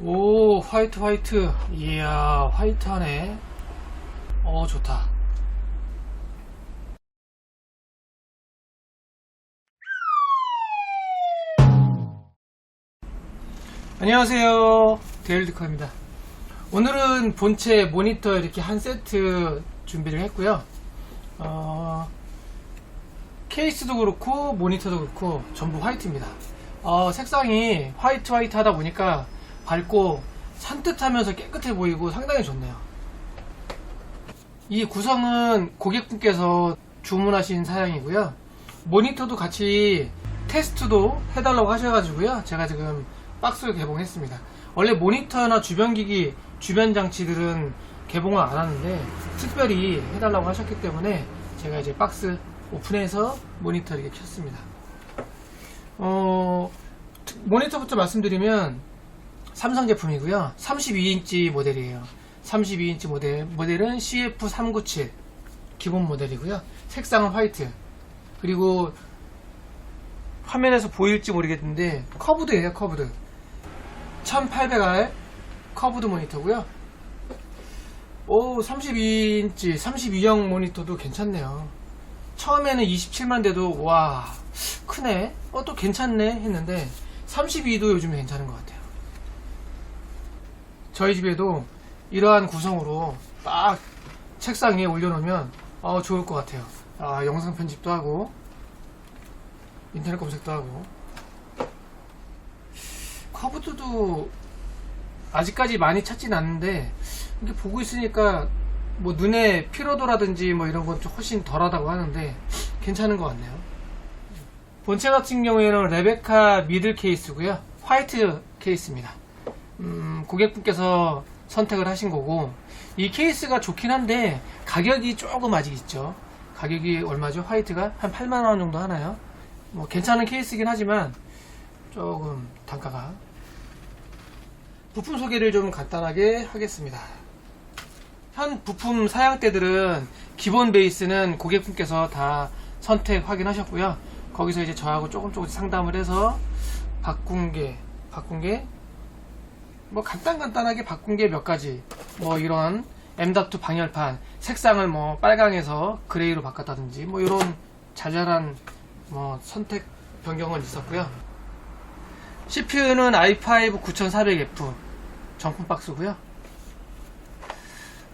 오 화이트 화이트. 이야 화이트하네. 어 좋다. 안녕하세요. 데일드커입니다. 오늘은 본체 모니터 이렇게 한 세트 준비를 했고요. 어, 케이스도 그렇고 모니터도 그렇고 전부 화이트입니다. 어, 색상이 화이트 화이트 하다 보니까 밝고 산뜻하면서 깨끗해 보이고 상당히 좋네요. 이 구성은 고객분께서 주문하신 사양이고요. 모니터도 같이 테스트도 해달라고 하셔가지고요. 제가 지금 박스를 개봉했습니다. 원래 모니터나 주변 기기, 주변 장치들은 개봉을 안 하는데 특별히 해달라고 하셨기 때문에 제가 이제 박스 오픈해서 모니터 이렇게 켰습니다. 어, 특- 모니터부터 말씀드리면 삼성 제품이고요. 32인치 모델이에요. 32인치 모델, 모델은 CF397 기본 모델이고요. 색상은 화이트. 그리고 화면에서 보일지 모르겠는데 커브드예요, 커브드. 1800R 커브드 모니터고요. 오, 32인치, 32형 모니터도 괜찮네요. 처음에는 27만 대도 와 크네 어 또 괜찮네 했는데 32도 요즘에 괜찮은 것 같아요 저희 집에도 이러한 구성으로 딱 책상 위에 올려놓으면 어, 좋을 것 같아요 아, 영상 편집도 하고 인터넷 검색도 하고 커브드도 아직까지 많이 찾진 않는데 이렇게 보고 있으니까 뭐 눈에 피로도라든지 뭐 이런 건좀 훨씬 덜하다고 하는데 괜찮은 것 같네요. 본체 같은 경우에는 레베카 미들 케이스고요. 화이트 케이스입니다. 음, 고객분께서 선택을 하신 거고 이 케이스가 좋긴 한데 가격이 조금 아직 있죠. 가격이 얼마죠? 화이트가 한 8만 원 정도 하나요? 뭐 괜찮은 케이스긴 하지만 조금 단가가 부품 소개를 좀 간단하게 하겠습니다. 현 부품 사양대들은 기본 베이스는 고객분께서 다 선택 확인하셨고요. 거기서 이제 저하고 조금 조금 상담을 해서 바꾼 게, 바꾼 게, 뭐 간단 간단하게 바꾼 게 몇 가지, 뭐 이런 M.2 방열판, 색상을 뭐 빨강에서 그레이로 바꿨다든지, 뭐 이런 자잘한 뭐 선택 변경은 있었고요. CPU는 i5 9400F 정품 박스고요.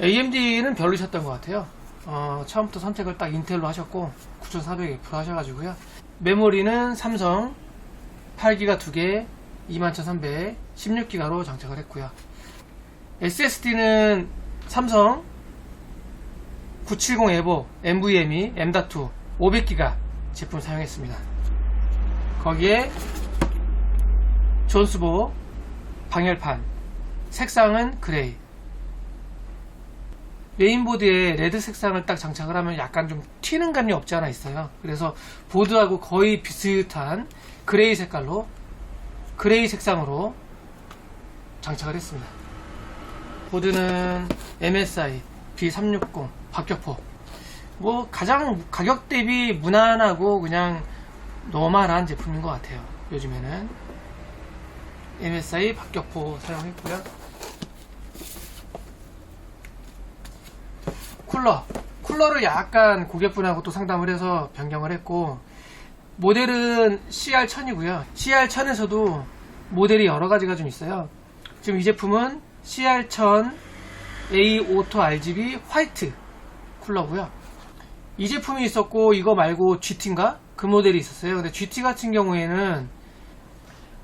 AMD는 별로셨던 것 같아요. 어, 처음부터 선택을 딱 인텔로 하셨고 9400F 하셔가지고요. 메모리는 삼성 8기가 2개 21300 16기가로 장착을 했고요. SSD는 삼성 970 에보 NVMe M.2 500기가 제품 사용했습니다. 거기에 존스보 방열판 색상은 그레이 메인보드에 레드 색상을 딱 장착을 하면 약간 좀 튀는 감이 없지 않아 있어요. 그래서 보드하고 거의 비슷한 그레이 색깔로 그레이 색상으로 장착을 했습니다. 보드는 MSI B360 박격포 뭐 가장 가격 대비 무난하고 그냥 노멀한 제품인 것 같아요. 요즘에는 MSI 박격포 사용했고요. 쿨러. 쿨러를 약간 고객분하고 또 상담을 해서 변경을 했고, 모델은 CR1000이고요. CR1000에서도 모델이 여러 가지가 좀 있어요. 지금 이 제품은 CR1000 A 오토 RGB 화이트 쿨러고요. 이 제품이 있었고, 이거 말고 GT인가? 그 모델이 있었어요. 근데 GT 같은 경우에는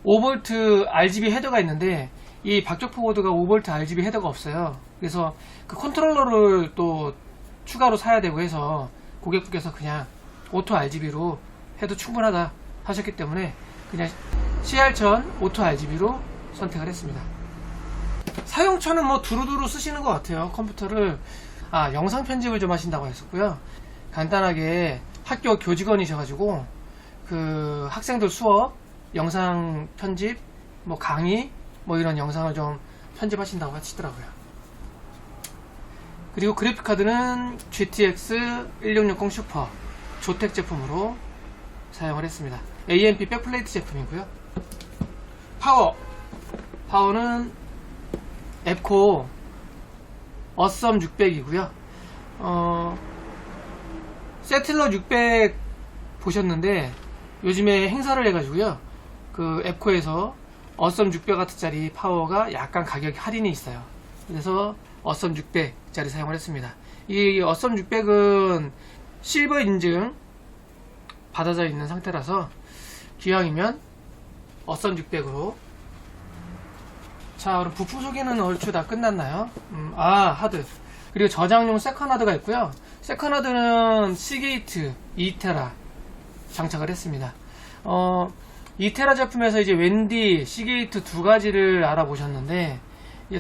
5V RGB 헤더가 있는데 이 박격포 보드가 5V RGB 헤더가 없어요. 그래서 그 컨트롤러를 또 추가로 사야 되고 해서 고객분께서 그냥 오토 RGB로 해도 충분하다 하셨기 때문에 그냥 CR1000 오토 RGB로 선택을 했습니다. 사용처는 뭐 두루두루 쓰시는 것 같아요. 컴퓨터를 아 영상 편집을 좀 하신다고 했었고요. 간단하게 학교 교직원이셔가지고 그 학생들 수업 영상 편집 뭐 강의 뭐 이런 영상을 좀 편집하신다고 하시더라고요. 그리고 그래픽카드는 GTX 1660 슈퍼 조텍 제품으로 사용을 했습니다. AMP 백플레이트 제품이고요. 파워 파워는 앱코 어썸 600이고요. 어, 세틀러 600 보셨는데 요즘에 행사를 해가지고요. 그 앱코에서 어썸 600W짜리 파워가 약간 가격이 할인이 있어요. 그래서 어썸 600짜리 사용을 했습니다. 이 어썸 600은 실버 인증 받아져 있는 상태라서 기왕이면 어썸 600으로. 자 그럼 부품 소개는 얼추 다 끝났나요? 음, 아 하드. 그리고 저장용 세컨 하드가 있고요. 세컨 하드는 시게이트 2테라 장착을 했습니다. 어 2테라 제품에서 이제 웬디 시게이트 두 가지를 알아보셨는데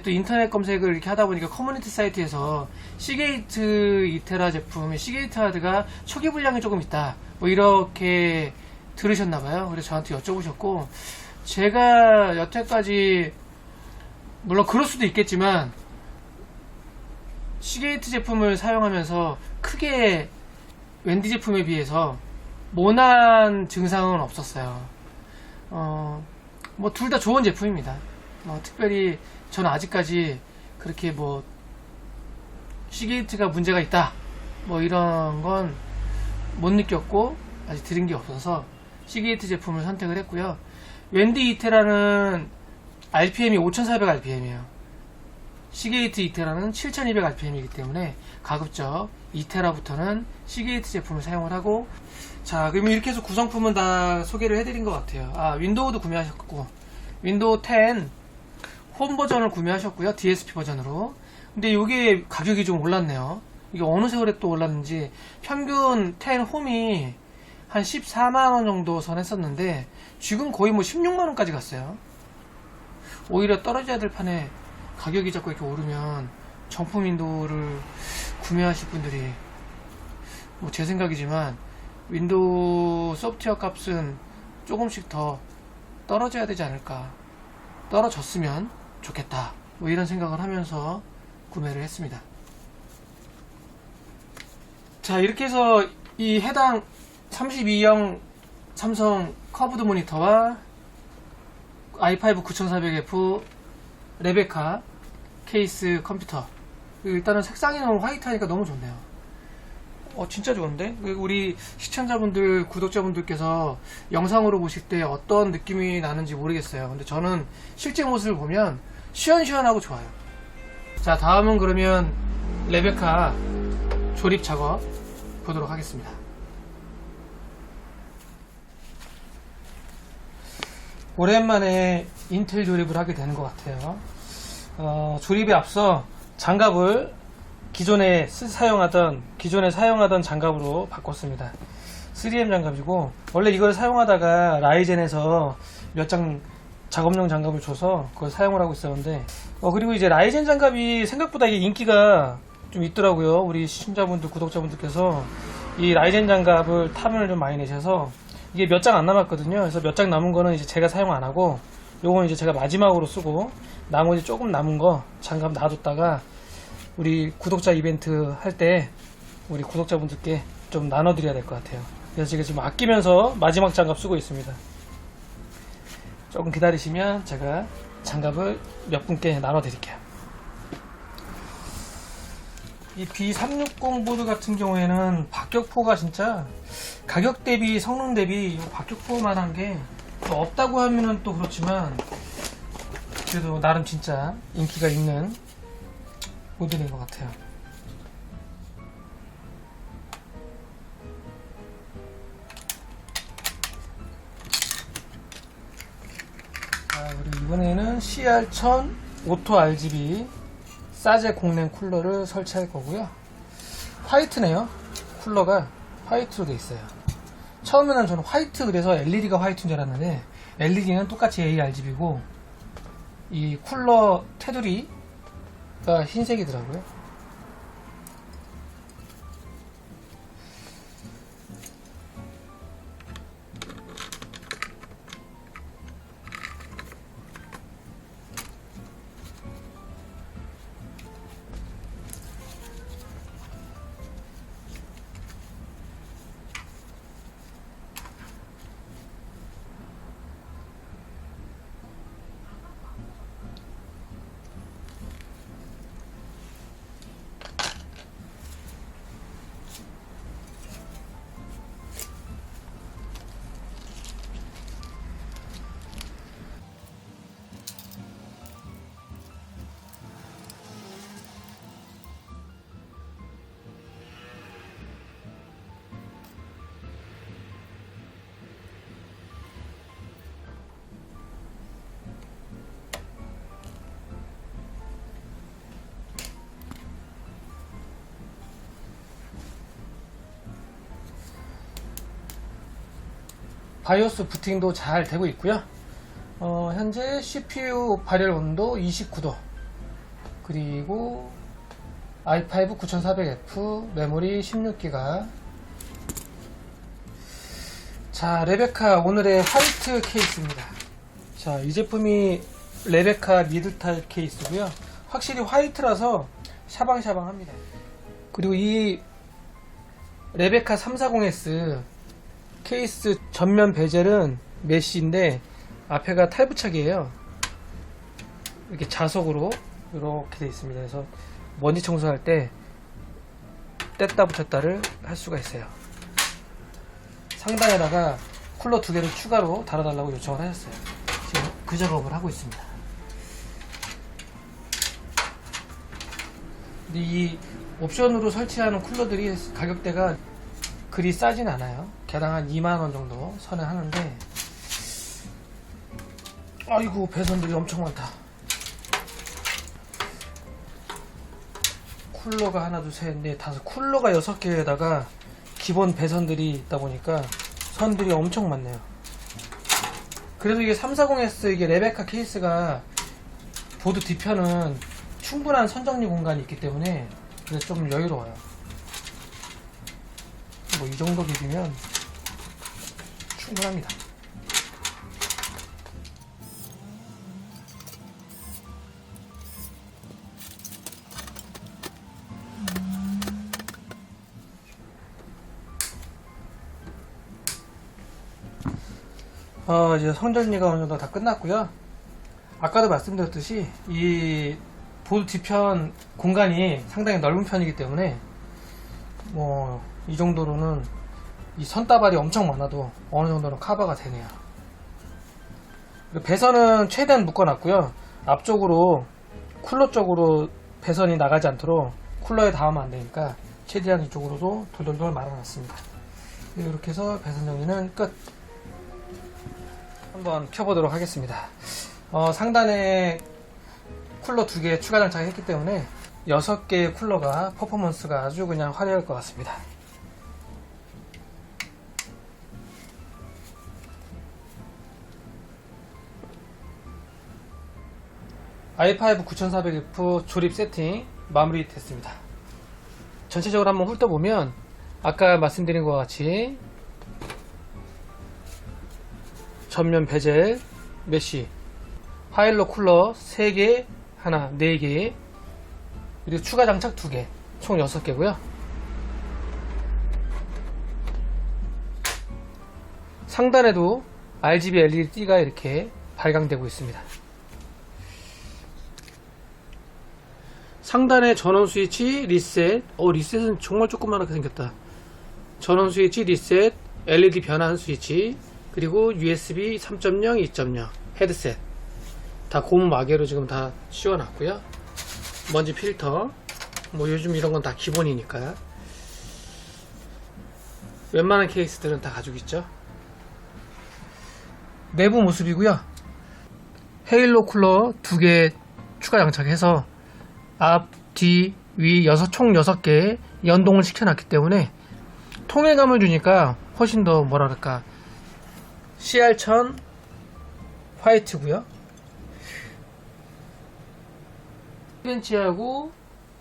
또 인터넷 검색을 이렇게 하다 보니까 커뮤니티 사이트에서 시게이트 2테라 제품의 시게이트 하드가 초기 분량이 조금 있다 뭐 이렇게 들으셨나봐요 그래서 저한테 여쭤보셨고 제가 여태까지 물론 그럴 수도 있겠지만 시게이트 제품을 사용하면서 크게 웬디 제품에 비해서 모난 증상은 없었어요. 어, 뭐 둘 다 좋은 제품입니다. 뭐 특별히 저는 아직까지 그렇게 뭐 시게이트가 문제가 있다 뭐 이런 건 못 느꼈고 아직 들은 게 없어서 시게이트 제품을 선택을 했고요. 웬디 이테라는 RPM이 5400rpm이에요. 시게이트 이테라는 7200rpm이기 때문에 가급적 이테라부터는 시게이트 제품을 사용을 하고 자 그러면 이렇게 해서 구성품은 다 소개를 해드린 것 같아요. 아 윈도우도 구매하셨고 윈도우 10 홈 버전을 구매하셨고요. DSP 버전으로. 근데 이게 가격이 좀 올랐네요. 이게 어느 세월에 또 올랐는지 평균 10 홈이 한 14만원 정도 선했었는데 지금 거의 뭐 16만원까지 갔어요. 오히려 떨어져야 될 판에 가격이 자꾸 이렇게 오르면 정품 윈도우를 구매하실 분들이 뭐 제 생각이지만 윈도우 소프트웨어 값은 조금씩 더 떨어져야 되지 않을까. 떨어졌으면 좋겠다. 뭐 이런 생각을 하면서 구매를 했습니다 자 이렇게 해서 이 해당 32형 삼성 커브드 모니터와 i5 9400F 레베카 케이스 컴퓨터. 일단은 색상이 너무 화이트하니까 너무 좋네요. 어 진짜 좋은데? 우리 시청자분들 구독자분들께서 영상으로 보실 때 어떤 느낌이 나는지 모르겠어요. 근데 저는 실제 모습을 보면 시원시원하고 좋아요. 자 다음은 그러면 레베카 조립 작업 보도록 하겠습니다 오랜만에 인텔 조립을 하게 되는 것 같아요. 어, 조립에 앞서 장갑을 기존에 쓰- 사용하던 기존에 사용하던 장갑으로 바꿨습니다. 3M 장갑이고 원래 이걸 사용하다가 라이젠에서 몇 장 작업용 장갑을 줘서 그걸 사용을 하고 있었는데 어, 그리고 이제 라이젠 장갑이 생각보다 이게 인기가 좀 있더라고요. 우리 시청자분들 구독자분들께서 이 라이젠 장갑을 탐을 좀 많이 내셔서 이게 몇 장 안 남았거든요. 그래서 몇 장 남은 거는 이제 제가 사용 안 하고 요건 이제 제가 마지막으로 쓰고 나머지 조금 남은 거 장갑 놔뒀다가 우리 구독자 이벤트 할 때 우리 구독자분들께 좀 나눠드려야 될 것 같아요. 그래서 지금 좀 아끼면서 마지막 장갑 쓰고 있습니다. 조금 기다리시면 제가 장갑을 몇 분께 나눠드릴게요. 이 B360 보드 같은 경우에는 박격포가 진짜 가격 대비 성능 대비 이 박격포만한 게 또 없다고 하면은 또 그렇지만 그래도 나름 진짜 인기가 있는 모델인 것 같아요. 자, 그리고 이번에는 CR1000 오토 RGB 사제 공랭 쿨러를 설치할 거고요. 화이트네요. 쿨러가 화이트로 돼 있어요. 처음에는 저는 화이트 그래서 LED가 화이트인 줄 알았는데 LED는 똑같이 ARGB고 이 쿨러 테두리가 흰색이더라고요. 바이오스 부팅도 잘 되고 있고요. 어, 현재 CPU 발열 온도 29도. 그리고 i5 9400F 메모리 16기가. 자 레베카 오늘의 화이트 케이스입니다. 자 이 제품이 레베카 미드탈 케이스고요. 확실히 화이트라서 샤방샤방합니다. 그리고 이 레베카 340S 케이스 전면 베젤은 메쉬인데 앞에가 탈부착이에요. 이렇게 자석으로 이렇게 되어 있습니다. 그래서 먼지 청소할 때 뗐다 붙였다를 할 수가 있어요. 상단에다가 쿨러 두 개를 추가로 달아달라고 요청을 하셨어요. 지금 그 작업을 하고 있습니다. 근데 이 옵션으로 설치하는 쿨러들이 가격대가 그리 싸진 않아요. 개당 한 2만원 정도 선에 하는데 아이고 배선들이 엄청 많다. 쿨러가 하나 둘 셋 넷 다섯. 쿨러가 여섯 개에다가 기본 배선들이 있다 보니까 선들이 엄청 많네요. 그래도 이게 340S 이게 레베카 케이스가 보드 뒤편은 충분한 선정리 공간이 있기 때문에 좀 여유로워요 뭐 이 정도 길이면 충분합니다 어, 이제 성전리가 어느 정도 다 끝났고요. 아까도 말씀드렸듯이 이 보드 뒤편 공간이 상당히 넓은 편이기 때문에 뭐 이 정도로는 이 선다발이 엄청 많아도 어느 정도는 커버가 되네요. 배선은 최대한 묶어놨고요. 앞쪽으로 쿨러 쪽으로 배선이 나가지 않도록 쿨러에 닿으면 안 되니까 최대한 이쪽으로도 돌돌돌 말아놨습니다. 이렇게 해서 배선 정리는 끝. 한번 켜보도록 하겠습니다. 어, 상단에 쿨러 두 개 추가 장착했기 때문에 6개의 쿨러가 퍼포먼스가 아주 그냥 화려할 것 같습니다. I5 9400F 조립 세팅 마무리 됐습니다. 전체적으로 한번 훑어보면 아까 말씀드린 것 같이 전면 베젤 메쉬 파일럿 쿨러 3개 하나 4개 그리고 추가 장착 2개 총 6개고요 상단에도 RGB LED가 이렇게 발광되고 있습니다 상단에 전원 스위치 리셋. 어 리셋은 정말 조그맣게 생겼다. 전원 스위치 리셋. LED 변환 스위치. 그리고 USB 3.0, 2.0 헤드셋. 다 고무 마개로 지금 다 씌워놨고요. 먼지 필터. 뭐 요즘 이런 건 다 기본이니까. 웬만한 케이스들은 다 가지고 있죠. 내부 모습이고요. 헤일로 쿨러 두 개 추가 장착해서 앞, 뒤, 위 여섯 총 6개 연동을 시켜놨기 때문에 통일감을 주니까 훨씬 더 뭐랄까 CR1000 화이트고요. 1인치하고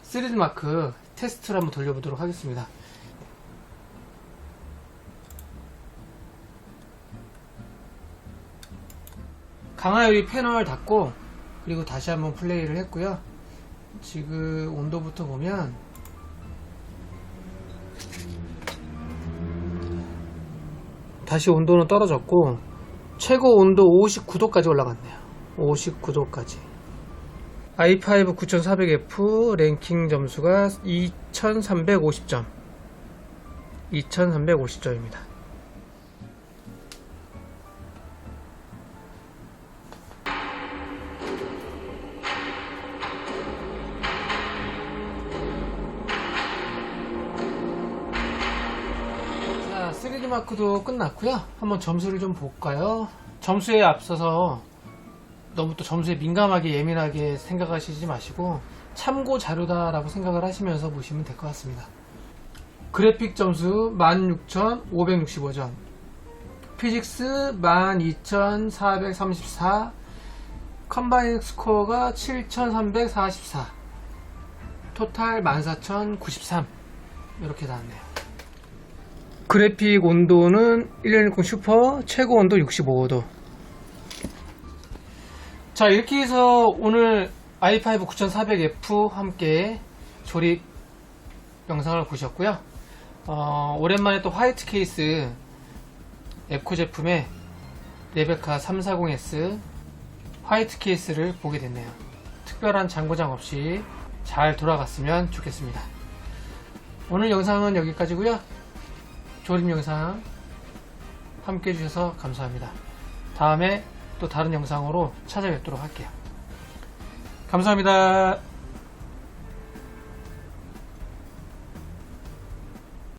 3D 마크 테스트를 한번 돌려보도록 하겠습니다. 강화유리 패널 닫고 그리고 다시 한번 플레이를 했고요. 지금 온도부터 보면 다시 온도는 떨어졌고 최고 온도 59도까지 올라갔네요. 59도까지. i5 9400F 랭킹 점수가 2350점. 2350점입니다 자, 3D 마크도 끝났고요. 한번 점수를 좀 볼까요? 점수에 앞서서 너무 또 점수에 민감하게 예민하게 생각하시지 마시고 참고 자료다라고 생각을 하시면서 보시면 될 것 같습니다. 그래픽 점수 16,565점, 피직스 12434 컴바인 스코어가 7344 토탈 14093 이렇게 나왔네요 그래픽 온도는 1160 슈퍼 최고 온도 65도 자 이렇게 해서 오늘 i5 9400F 함께 조립 영상을 보셨고요 어, 오랜만에 또 화이트 케이스 에코 제품의 레베카 340S 화이트 케이스를 보게 됐네요. 특별한 장고장 없이 잘 돌아갔으면 좋겠습니다. 오늘 영상은 여기까지고요. 조립 영상 함께 해주셔서 감사합니다. 다음에 또 다른 영상으로 찾아뵙도록 할게요. 감사합니다.